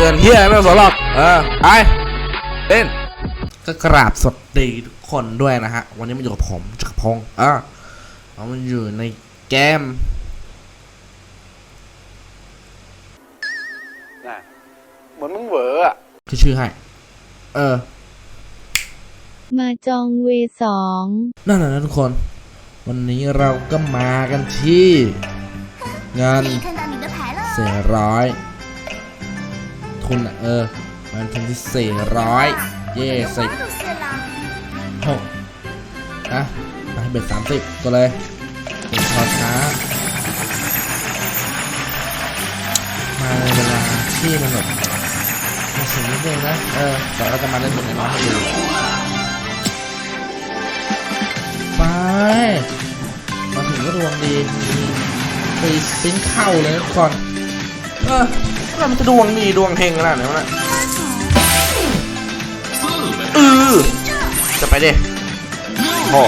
ตือนเฮียไม่ต้องสนหรอกเออไปเล่นก็กราบสวัสดีทุกคนด้วยนะฮะ วันนี้มันอยู่กับผมจักรพงศ์อะมันอยู่ในแก้มน่ะเหมือนมึงเวอร์อะคือชื่อให้ เออ มาจองเวสองนั่นแหละนะทุกคน วันนี้เราก็มากันที่งานเสียร้อย คุณอะ เออ มันทำที่สี่ร้อยเย่ใส่หกอะไปเบ็ดสามสิบก็เลยเบ็ดพอช้า มาเวลาที่มันแบบมาสูงนิดนึงนะ เออแต่เราจะมาเล่นบนไหน้อยให้ดูไปมาถึงก็ดวงดีตีปิ้นเข้าเลยทุกคนเออ แล้วมันจะดวงดีดวงเฮงขนาดไหนวะเนี่ยเออจะไปดิโอ้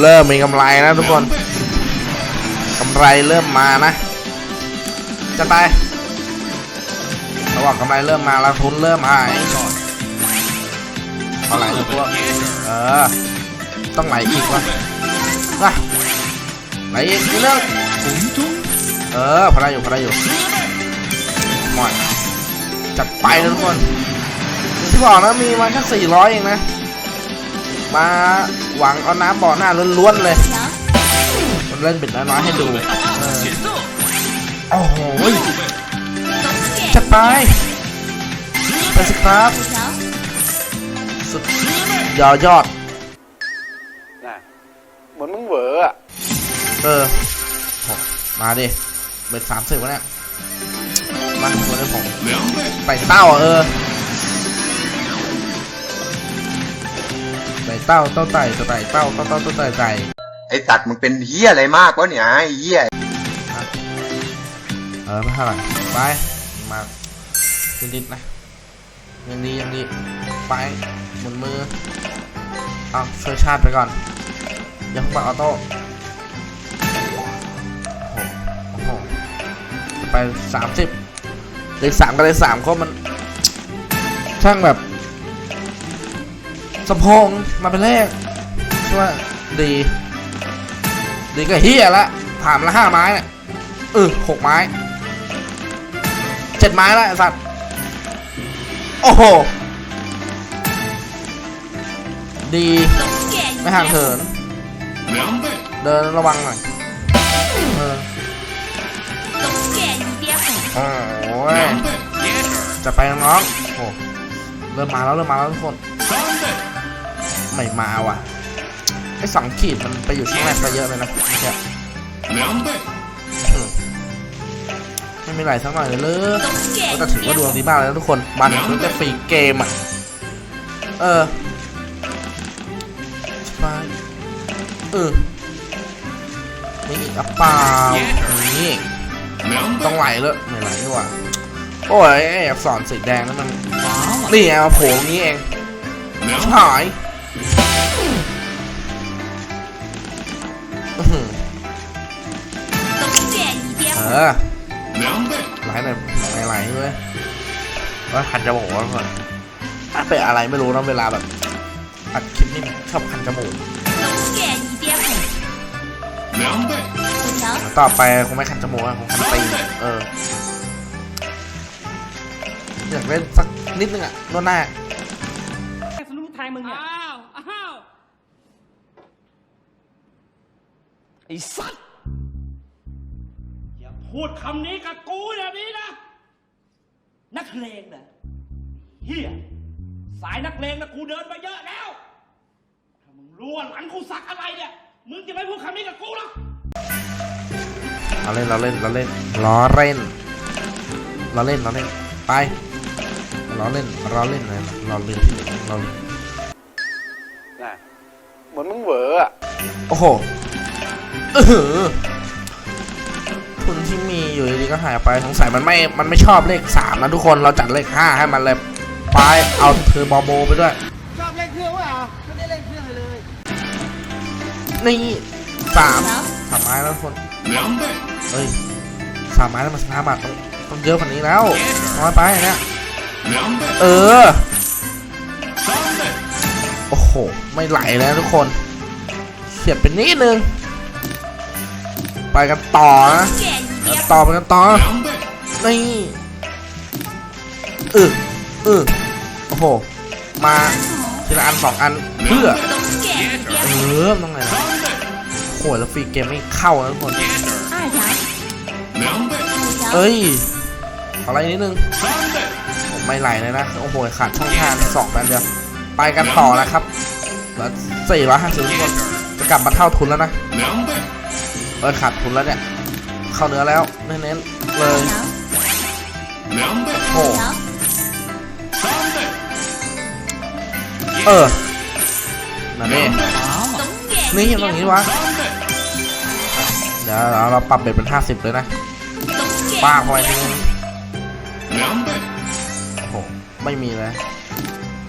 เริ่มมีกำไรนะทุกคนกำไรเริ่มมานะจะไป ระหว่างกำไรเริ่มมาแล้วทุนเริ่มหายเท่าไหร่พวกเออ ต้องไหลอีกวะว่ะไหลอีกนิดนึงเออพอได้อยู่พอได้อยู่ ม่อยจัดไปนะทุกคนอย่างที่บอกนะมีมาแค่สี่ร้อยเองนะ มาหวังเอาน้ำบ่อหน้าล้วนๆเลยมันเล่นเป็นน้อยๆให้ดูเออโอ้โหจัดไปไปสิครับ五条，สุดยอดยอดน่ะเหมือนมึงเหวออะเออโหมาดิ เบ็ดสามสิบวะเนี่ย มาคนนี้ผมไปเต้าอะเออไต่เต้าเต้าไต่ตัวไต่เต้าเต้าเต้าเต้าไต่ไต่ไอสัตว์มึงเป็นเฮี้ยอะไรมากวะเนี่ยไอเฮี้ยเออไม่เท่าไหร่ไปมานิดๆนะยังดียังดีไปหมุนมือเอาช่วยชาติไปก่อนอย่าเพิ่งมาออโต้โอ้โหโอ้โหไปสามสิบ เลขสามกับเลขสามเขามัน ช่างแบบสะพงมาเป็นแรกใช่ว่าดี ดีก็เฮียละผ่านละห้าไม้เออหกไม้เจ็ดไม้ละสัตว์โอ้โหดีไม่ห่างเหินเดินระวังหน่อยเออ ยจะไปน้องโอ้เริ่มมาแล้วเริ่มมาแล้วทุกคน ไม่มาว่ะไอสองขีดมันไปอยู่ช่องแรกไปเยอะเลยนะเนี่ยไม่มีไหลสักหน่อยเลยก็ถือว่าดวงดีมากเลยทุกคนมันมันจะฟรีเกมอะ เออไปเออนี่อะเปล่านี่ต้องไหลเลยไม่ไหลดีกว่า โอ้ยไอ้อักษรสีแดงนั่นมันนี่ไงมาโผล่นี้เองหายเออหลไหนไหลไหลด้วยว่าขันจมูกว่าก่อถ้าเป็นอะไรไม่รู้นะเวลาแบบอัดคลิปนี่ชอบคันจมูกต่อไปคงไม่คันจมูกคงคันตีเออ อยากเล่นสักนิดนึงอะนวดหน้าสนุกไทยมึงเนี่ยอ้าวอ้าวไอ้สัตว์อย่าพูดคำนี้กับกูแบบนี้นะ นักเลงเหรอเฮียสายนักเลงนะกูเดินมาเยอะแล้ว ถ้ามึงรู้ว่าหลังกูสักอะไรเนี่ย มึงจะไม่พูดคำนี้กับกูหรอกเราเล่นเราเล่นเราเล่นล้อเล่นเราเล่นเราเล่นไป เราเล่นเราเล่นอะไรนะเราเล่นที่ไหนเราเล่นน่ะเหมือนมึงเหวออะโอ้โหเออหือทุนที่มีอยู่ดีๆก็หายไปสงสัยมันไม่มันไม่ชอบเลขสามนะทุกคนเราจัดเลขห้าให้มันเลยไปเอาเธอบอโบไปด้วยชอบเล่นเครื่องวะไม่ได้เล่นเครื่องเลยนี่สาม五条，สามไม้แล้วทุกคนเฮ้ยสามไม้แล้วมันชนะบาทต้องต้องเยอะกว่านี้แล้วน้อยไปเนี่ย เออ โอ้โห ไม่ไหลแล้วทุกคน เสียบเป็นนิดนึง ไปกันต่อนะต่อไปกันต่อ นี่เออเออโอ้โห มาทีละอันสองอันเพื่อ เออต้องไงนะโหแล้วฟรีเกมไม่เข้านะทุกคน เอ้ยอะไรนิดนึง ไม่ไหลเลยนะ โอ้โหขาดช่องทางสองแบนเดียวไปกันต่อนะครับแล้วสี่ร้อยห้าสิบคนจะกลับมาเท่าทุนแล้วนะเออขาดทุนแล้วเนี่ย เข้าเนื้อแล้วเน้นๆเลยโอ้เออนั่นเองนี่ยังตรงนี้วะเดี๋ยวเราปรับเบ็ดเป็นห้าสิบเลยนะป้าคอยนึง ไม่มีเลย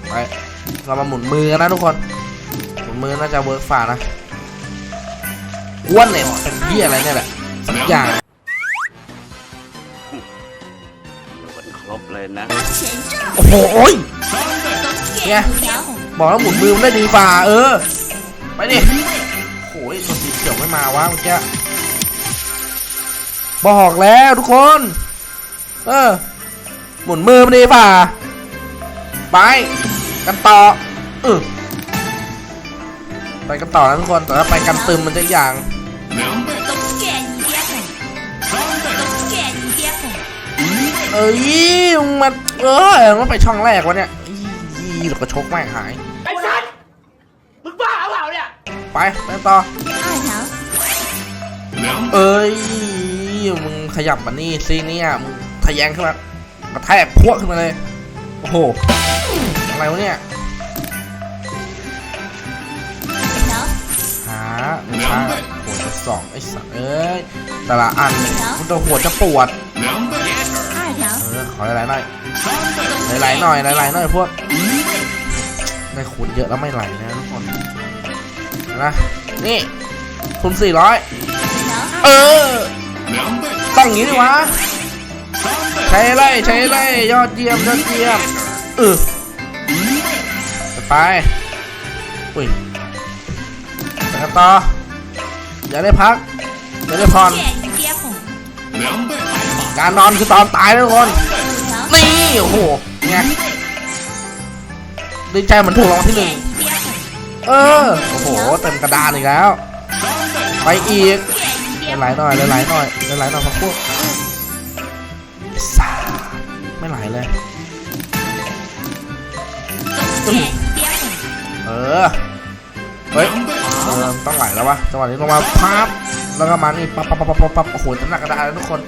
ไปเรามาหมุนมือนะทุกคน หมุนมือน่าจะเวิร์กฝ่านะอ้วนเลยเป็นเพี้ยอะไรเนี่ยแหละสักอย่างครบเลยนะ โอ้โหเนี่ยบอกแล้วหมุนมือมันได้ดีฝ่าเออ ไปดิโอ้ยตัวสีเขียวไม่มาวะเมื่อกี้บอกแล้วทุกคน เออ หมุนมือมันดีฝ่า ไป กันต่อไปกันต่อนะทุกคน แต่ถ้าไปกันตึมมันจะอย่างเอ้ยมันเออมันไปช่องแรกวะเนี่ยยี่หลอกกรชกแม่งหายไอ้สัสมึงบ้าเปล่าเนี่ยไปไปต่อเอ้ยมึงขยับมานี่สิเนี่ยมึงทะแยงขึ้นมากระแทกพวกขึ้นมาเลย โอ้โห อะไรวะเนี่ย หาหาหัวจะสองไอ้สัตว์เอ้ย แต่ละอันมันตัวหัวจะปวด เออ ขอหลายหน่อยหลายๆหน่อยหลายๆหน่อยพวกได้ขุดเยอะแล้วไม่ไหลนะทุกคนนะ นี่ทุนสี่ร้อยเออต้องอย่างนี้ดิวะใช้เลยใช้เลยยอดเยี่ยมยอดเยี่ยมเออ ไปอุ้ยไปกัต่ออย่าได้พักอย่าได้ผ่อนการนอนคือตอนตายนะทุกคนนี่โอ้โหไงดีใจเหมือนถูกรางที่หนึ่งเออโอ้โหเต็มกระดานอีกแล้ว ไปอีกไหลายหน่อยไหลายหน่อยไหลายหน่อยพักพวกไม่ไหลเลย อ เฮ้ยเออต้องไหลแล้ววะจังหวะนี้ลงมาพับแล้วก็มานี่ปั๊บปั๊บปั๊บปั๊บปั๊บโอ้โหตำหนักกระดาษเลยทุกคน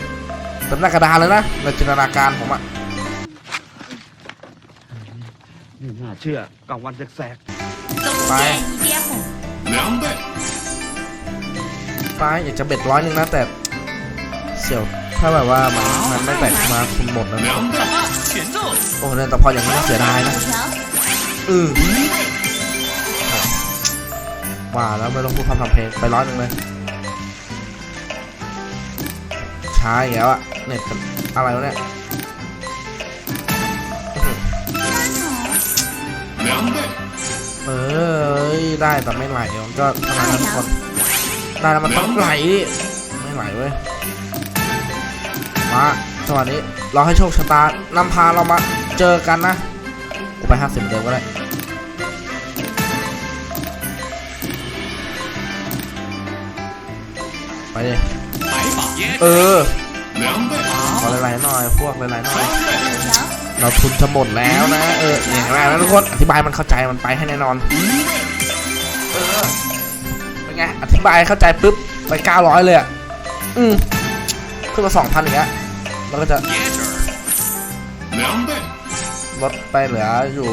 ตำหนักกระดาษเลยนะในจินตนาการผมอะไม่น่าเชื่อกลางวันแสกไปไปอยากจะเบ็ดร้อยนึงนะแต่เสี่ยวถ้าแบบว่ามันมันไม่แตกมาคุณหมดแล้วนะโอ้โหแต่พออย่างนี้ก็เสียดายนะอือ ว่าแล้วไม่ต้องพูดคำทำเพลงไปร้อยหนึ่งเลยช้าอีกแล้วอะเน็ตอะไรวะเนี่ยอื้อหือเออได้แต่ไม่ไหลมันก็เท่านั้นนะทุกคนได้แล้วมันต้องไหลไม่ไหลเว้ยมาจังหวะนี้เราให้โชคชะตานำพาเรามาเจอกันนะกูไปห้าสิบเดิมก็ได้ ไปเลยเออขอหลายๆหน่อยพวกหลายๆหน่อย เราทุนจะหมดแล้วนะ เอออย่างไรนะทุกคนอธิบายมันเข้าใจมันไปให้แน่นอนเออเป็นไงอธิบายเข้าใจปุ๊บไปเก้าร้อยเลยอะอืมขึ้นมาสองพันอย่างเงี้ยเราก็จะลดไปเหลืออยู่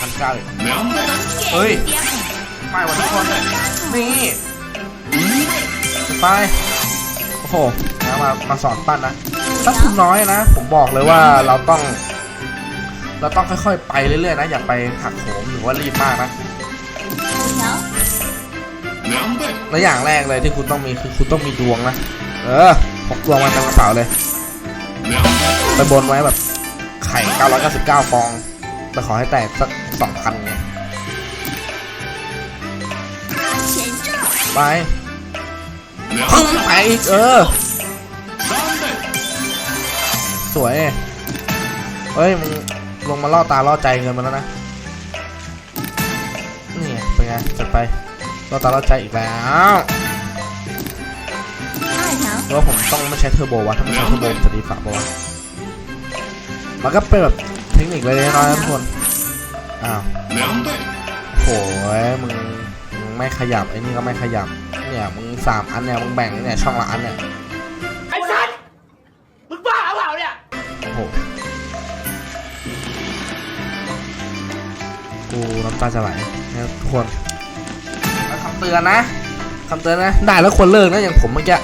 พันเเฮ้ยไปวันทุกคนนี่ ไป โอ้โหนะมามาสอนปั้นนะถ้าคุณน้อยนะ ผมบอกเลยว่าเราต้อง เราต้องค่อยๆ ไปเรื่อยๆนะ อย่าไปหักโหมหรือว่ารีบมากนะและอย่างแรกเลยที่คุณต้องมีคือคุณต้องมีดวงนะ เออพกดวงมาจากกระเป๋าเลย ไปบนไว้แบบไข่ 999 ฟอง ไปขอให้แตกสัก2,000เนี่ยไป พึ่งไปอีกเออ สวยเฮ้ยมึงลงมาล่อตาล่อใจเงินมาแล้วนะ นี่ไงเป็นไงจัดไปล่อตาล่อใจอีกแล้ว二条，แล้วผมต้องไม่ใช้เทอร์โบวะถ้าไม่ใช้เทอร์โบมันจะดีฝ่าปะวะมันก็เป็นแบบเทคนิคเล็กๆน้อยๆนะทุกคน อ้าวโหยมึงมึงไม่ขยับไอ้นี่ก็ไม่ขยับ เนี่ยมึงสามอันเนี่ยมึงแบ่งเนี่ยช่องละอันเนี่ยไอ้สัสมึงบ้าเปล่าเนี่ยโอ้โหกูน้ำตาจะไหลนะทุกคนคำเตือนนะคำเตือนนะได้แล้วควรเลิกนะอย่างผมเมื่อกี้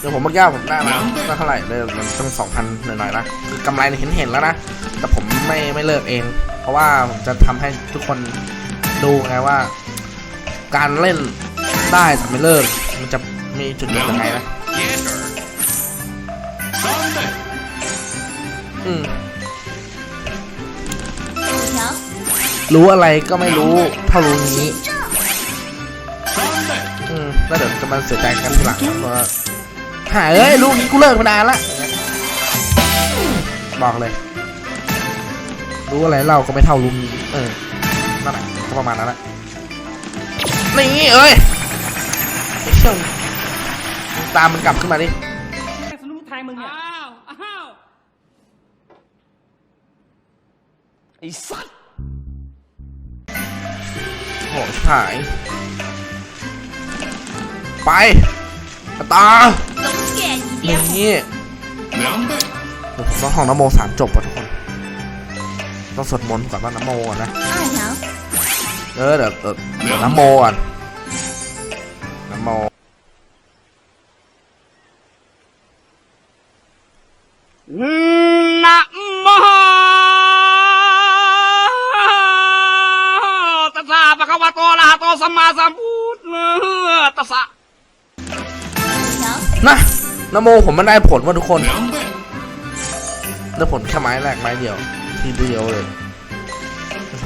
เดี๋ยวผมเมื่อกี้ผมได้มาได้เท่าไหร่เลยมันต้องสองพันหน่อยๆนะคือกำไรเห็นเห็นแล้วนะแต่ผมไม่ไม่เลิกเอง เพราะว่าผมจะทำให้ทุกคนดูไงว่า การเล่นได้ทำไม่เลิกมันจะมีจุดเด่นยังไงนะอืมรู้อะไรก็ไม่รู้เท่ารู้นี้อืมแล้วเดี๋ยวจะมาเสียใจกันทีหลังว่าหายเอ้ยลูกนี้กูเลิกมานานละบอกเลย รู้อะไรเล่าก็ไม่เท่ารู้นี้เออนั่นแหละประมาณนั้นแหละ นี้เอ้ยไอ้เชิงตามมันกลับขึ้นมาดิสนุกทายมึงเนี่ยอ้าวอ้าวไอ้สัตว์โหหาย ไปตานี่เดี๋ยวผมต้องห้องน้ำโมสามจบป่ะทุกคน ต้องสวดมนต์ก่อนว่านโมก่อนนะ เออเดี๋ยวเดี๋ยวนโมก่อน นะนโมผมมันได้ผลว่าทุกคนได้ผลแค่ไม้แรกไม้เดียว ทีเดียวเลย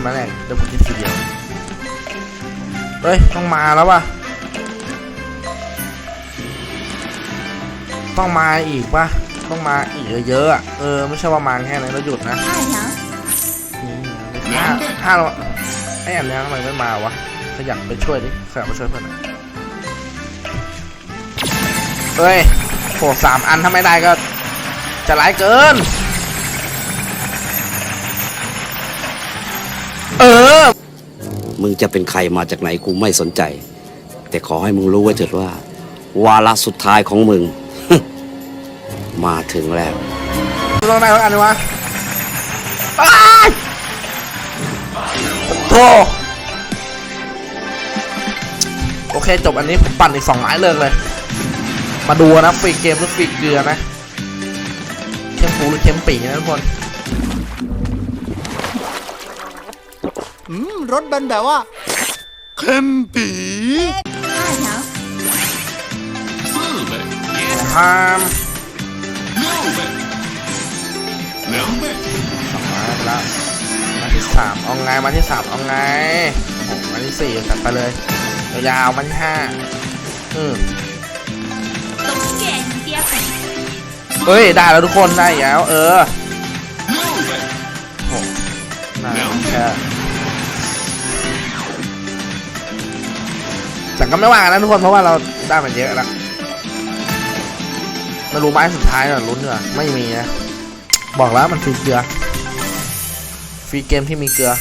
ไม้แรกได้ผลที่ทีเดียวเฮ้ยต้องมาแล้วว่ะต้องมาอีกป่ะต้องมาอีกเยอะๆเออไม่ใช่ว่ามาแค่นั้นแล้วหยุดนะ，ห้าห้าเราไอ้อันเนี้ยทำไมไม่มาวะขยับไปช่วยดิขยับไปช่วยเพื่อนหน่อย เฮ้ยโหสามอันถ้าไม่ได้ก็ จะร้ายเกิน เออ มึงจะเป็นใครมาจากไหนกูไม่สนใจ แต่ขอให้มึงรู้ไว้เถิดว่า วาระสุดท้ายของมึง มาถึงแล้วกูต้องได้สักอันเลยวะอ้ายโธ่โอเค จบอันนี้ผมปั่นอีกสองไม้เลิกเลย มาดูนะฟรีเกมหรือฟรีเกลือนะเข้มปูหรือเข้มปีนะทุกคนอืมรถแบนแบบว่า二条，พามสองไม้ไปแล้วมาที่สามเอาไงมาที่สามเอาไงโอ้โหมาที่สี่ตัดไปเลยยาวๆมาที่ห้าอืม เฮ้ยได้แล้วทุกคนได้อีกแล้ว เออโหน่าแค่แต่ก็ไม่ว่ากันนะทุกคนเพราะว่าเราได้มันเยอะแล้วไม่รู้ไม้สุดท้ายน่ะลุ้นเหรอไม่มีนะบอกแล้วมันฟรีเกลือฟรีเกมที่มีเกลือ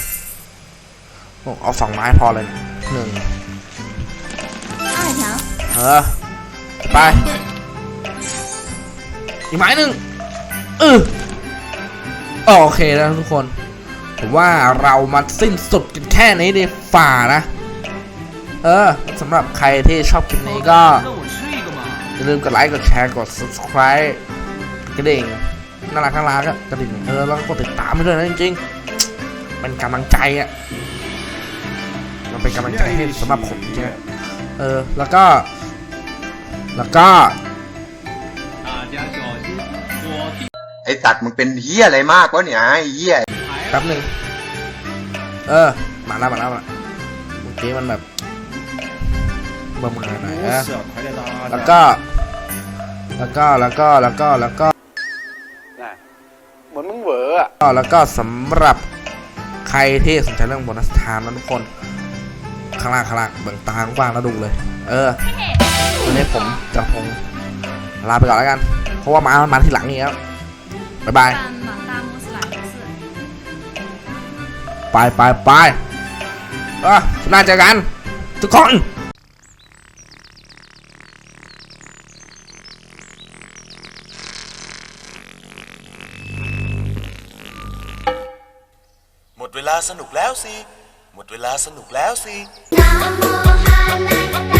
โอ้เอาสองไม้พอเลยหนึ่ง二条，เออไป อีกไม้หนึ่งเออโอเคแล้วทุกคน ผมว่าเรามาสิ้นสุดกันแค่นี้ดีฝ่านะ เออสำหรับใครที่ชอบคลิปนี้ก็ อย่าลืมกดไลค์ กดแชร์ กด subscribe กระดิ่งน่ารักน่ารักอะกระดิ่งเออแล้วก็กดติดตามให้ด้วยนะจริงๆเป็นกำลังใจอะมันเป็นกำลังใจให้สำหรับผมจริงเออแล้วก็ แล้วก็ ไอสัตว์มึงเป็นเฮียอะไรมากวะเนี่ยไอเฮียแป๊บหนึ่งเออ มาแล้วมาแล้วมาแล้วเมื่อกี้มันแบบเบอร์มาหน่อยนะแล้วก็ แล้วก็แล้วก็แล้วก็แล้วก็น่ะเหมือนมึงเหวออะก็แล้วก็สำหรับใครที่สนใจเรื่องโบนัสไทม์นะทุกคนข้างล่างข้างล่างเบิ่งตางกว้างแล้วดูเลย เออวันนี้ผมจะคงลาไปก่อนแล้วกัน เพราะว่ามามาที่หลังนี้แล้ว บ๊ายบาย 但马大穆斯莱不是。 ไปไปไปเออน่าเจอกัน ทุกคน หมดเวลาสนุกแล้วสิ หมดเวลาสนุกแล้วสิ 南无阿弥陀